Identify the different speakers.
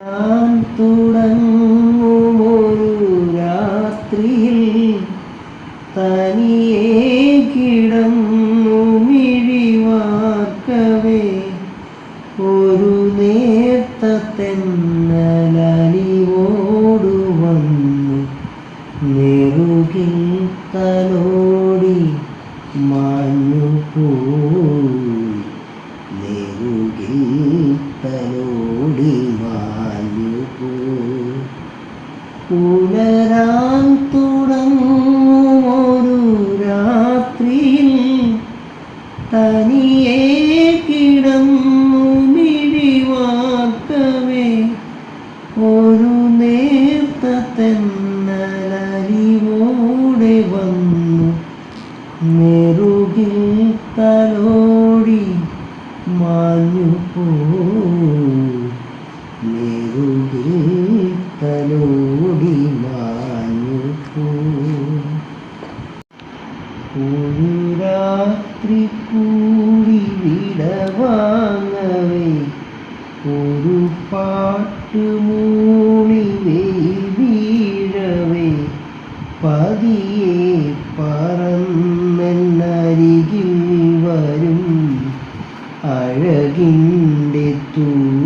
Speaker 1: ഞാൻ തുടങ്ങുമൊരു രാത്രിയിൽ തനിയെ കിടന്നു മിഴിവാർക്കവേ ഒരു നേർത്ത തെന്നലലിവോടു വന്നു നെറുകിൽ തലോടി മാഞ്ഞു പോയി. നെറുകിൽ തലോടി മാ പുലരാൻ തുടങ്ങുമൊരു രാത്രിയിൽ തനിയെ കിടന്നു മിഴിവാക്കവേ. ഒരു നേർത്ത തെന്നലരിവോടെ വന്നു. നെറുകിൽ തലോടി മാഞ്ഞു പോ നെറുകിൽ തലോടി ഒരു കൂടി വിടവാങ്ങവേ. ഒരു പാട്ട് മൂളി വെയിൽ വീഴവേ. പതിയെ പറന്നെന്നരികിൽ വരും അഴകിന്റെ തൂ